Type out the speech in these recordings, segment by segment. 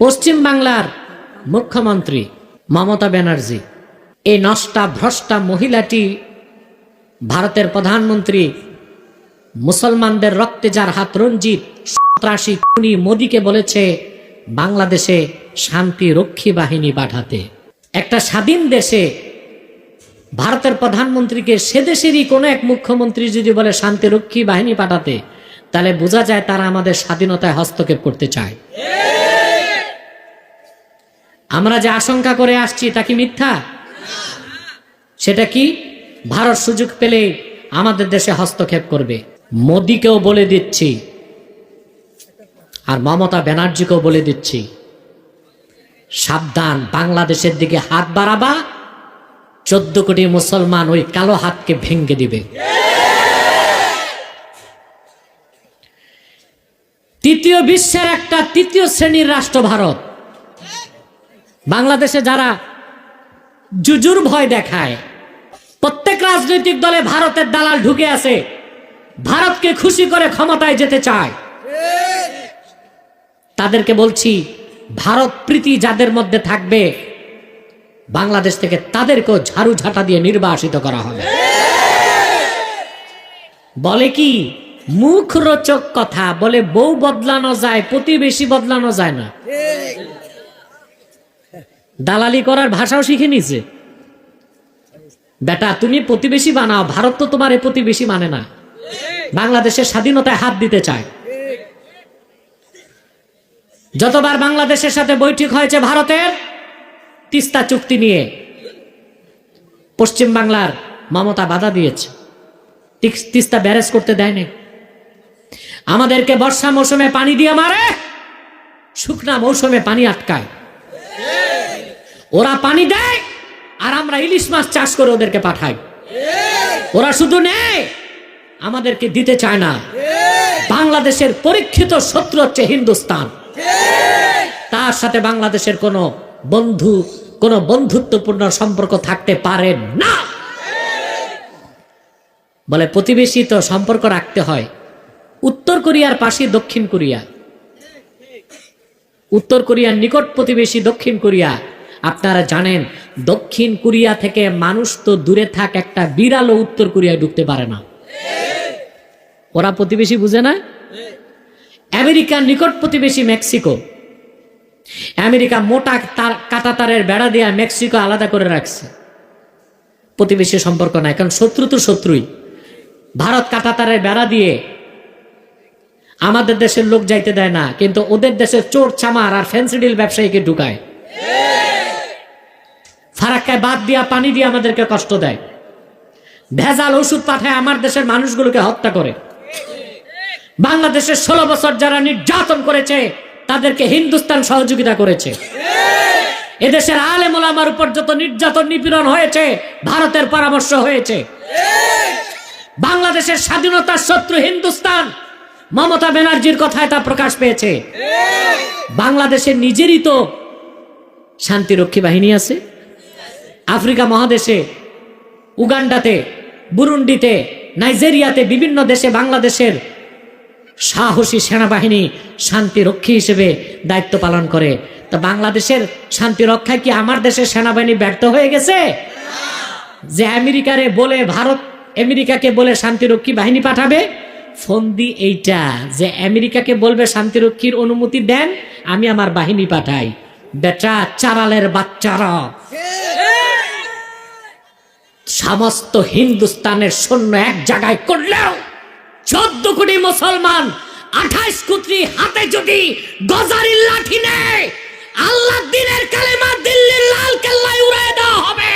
পশ্চিম বাংলার মুখ্যমন্ত্রী মমতা ব্যানার্জি, এই নষ্টা ভ্রষ্টা মহিলাটি ভারতের প্রধানমন্ত্রী মুসলমানদের রক্তে যার হাত রঞ্জিত, সন্ত্রাসী খুনি মোদীকে বলেছে বাংলাদেশে শান্তি রক্ষী বাহিনী পাঠাতে। একটা স্বাধীন দেশে ভারতের প্রধানমন্ত্রীকে সে দেশেরই কোনো এক মুখ্যমন্ত্রী যদি বলে শান্তিরক্ষী বাহিনী পাঠাতে, তাহলে বোঝা যায় তারা আমাদের স্বাধীনতায় হস্তক্ষেপ করতে চায়। আমরা যে আশঙ্কা করে আসছি তা কি মিথ্যা? সেটা কি? ভারত সুযোগ পেলে আমাদের দেশে হস্তক্ষেপ করবে। মোদিকেও বলে দিচ্ছি, আর মমতা ব্যানার্জিকেও বলে দিচ্ছি, সাবধান, বাংলাদেশের দিকে হাত বাড়াবা, চোদ্দ কোটি মুসলমান ওই কালো হাতকে ভেঙ্গে দিবে। তৃতীয় বিশ্বের একটা তৃতীয় শ্রেণির রাষ্ট্র ভারত। বাংলাদেশে যারা জুজুর ভয় দেখায়, প্রত্যেক রাজনৈতিক দলে ভারতের দালাল ঢুকে আছে, ভারতকে খুশি করে ক্ষমতায় যেতে চায়। তাদেরকে বলছি, ভারত প্রীতি যাদের মধ্যে থাকবে, বাংলাদেশ থেকে তাদেরকেও ঝাড়ু ঝাঁটা দিয়ে নির্বাসিত করা হবে। বলে কি মুখ রোচক কথা, বলে বউ বদলানো যায়, প্রতিবেশী বদলানো যায় না। দালালি করার ভাষাও শিখে নিছে বেটা, তুমি প্রতিবেশী বানাও, ভারত তো তোমার এ প্রতিবেশী মানে না। বাংলাদেশের স্বাধীনতায় হাত দিতে চায়। যতবার বাংলাদেশের সাথে বৈঠক হয়েছে ভারতের, তিস্তা চুক্তি নিয়ে পশ্চিম বাংলার মমতা বাধা দিয়েছে। তিস্তা ব্যারেজ করতে দেয়নি। আমাদেরকে বর্ষা মৌসুমে পানি দিয়ে মারে, শুকনা মৌসুমে পানি আটকায়। ওরা পানি দেয় আর আমরা ইলিশ মাছ চাষ করে ওদেরকে পাঠাই। ওরা শুধু নেয়, আমাদেরকে দিতে চায় না। বাংলাদেশের পরীক্ষিত শত্রু হচ্ছে হিন্দুস্তান। তার সাথে বাংলাদেশের কোনো বন্ধু, কোনো বন্ধুত্বপূর্ণ সম্পর্ক থাকতে পারে না। বলে প্রতিবেশী তো সম্পর্ক রাখতে হয়। উত্তর কোরিয়ার পাশে দক্ষিণ কোরিয়া। উত্তর কোরিয়ার নিকট প্রতিবেশী দক্ষিণ কোরিয়া। আপনারা জানেন, দক্ষিণ কোরিয়া থেকে মানুষ তো দূরে থাক, একটা বিড়ালও উত্তর কোরিয়ায় ঢুকতে পারে না। ওরা প্রতিবেশী বুঝে না? আমেরিকার নিকট প্রতিবেশী মেক্সিকো। আমেরিকা মোটা তার কাটা তারের বেড়া দিয়ে মেক্সিকো আলাদা করে রাখছে। প্রতিবেশী সম্পর্ক নাই, কারণ শত্রু তো শত্রুই। ভারত কাটা তারের বেড়া দিয়ে আমাদের দেশের লোক যাইতে দেয় না, কিন্তু ওদের দেশের চোর, চামার আর ফেন্সিডিল ব্যবসায়ীকে ঢুকায়। ফারাক্কায় বাদ দিয়া, পানি দিয়ে আমাদেরকে কষ্ট দেয়। ভেজাল ওষুধ পাঠায় আমার দেশের মানুষগুলোকে হত্যা করে। বাংলাদেশের ষোলো বছর যারা নির্যাতন করেছে, তাদেরকে হিন্দুস্তান সহযোগিতা করেছে। এদেশের আলেম ওলামার উপর যত নির্যাতন নিপীড়ন হয়েছে, ভারতের পরামর্শ হয়েছে। বাংলাদেশের স্বাধীনতার শত্রু হিন্দুস্তান, মমতা ব্যানার্জির কথায় তা প্রকাশ পেয়েছে। বাংলাদেশের নিজেরই তো শান্তিরক্ষী বাহিনী আছে। আফ্রিকা মহাদেশে, উগান্ডাতে, বুরুন্ডিতে, নাইজেরিয়াতে, বিভিন্ন দেশে বাংলাদেশের সাহসী সেনাবাহিনী শান্তি রক্ষী হিসেবে দায়িত্ব পালন করে। তা বাংলাদেশের শান্তি রক্ষায় কি আমার দেশের সেনাবাহিনী ব্যর্থ হয়ে গেছে? যে আমেরিকারে বলে ভারত আমেরিকাকে বলে শান্তিরক্ষী বাহিনী পাঠাবে, ফন্দি এইটা। যে আমেরিকাকে বলবে শান্তিরক্ষীর অনুমতি দেন, আমি আমার বাহিনী পাঠাই। বেটা চারালের বাচ্চারা। সমস্ত হিন্দুস্তানের সৈন্য এক জায়গায় করলেও চোদ্দ কোটি মুসলমান আঠাইশ কোটি হাতে যদি গজারির লাঠি নেয় আল্লাহ দিনের কালেমা দিল্লির লাল কেল্লায় উড়ায় দেওয়া হবে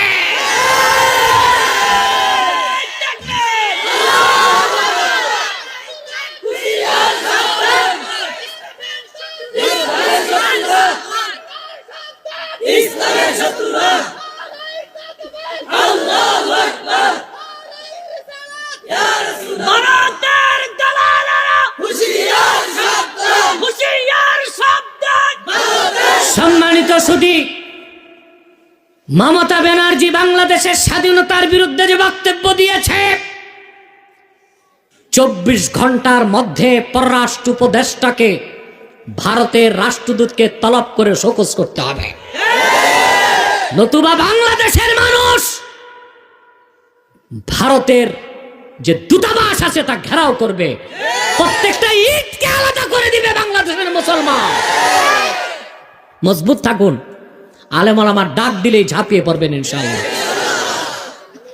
ভারতের দালালেরা হুঁশিয়ার সাবধান সুদী মমতা ব্যানার্জি বাংলাদেশের স্বাধীনতার বিরুদ্ধে যে বক্তব্য দিয়েছে, চব্বিশ ঘণ্টার মধ্যে পররাষ্ট্র উপদেষ্টাকে ভারতের রাষ্ট্রদূতকে তলব করে শোকস করতে হবে। নতুবা বাংলাদেশের মানুষ ভারতের যে দূতাবাস আছে তা ঘেরাও করবে। প্রত্যেকটা ঈদকে আলাদা করে দিবে বাংলাদেশের মুসলমান। মজবুত থাকুন। আলেমাল আমার ডাক দিলেই ঝাঁপিয়ে পড়বেন ইনশাআল্লাহ।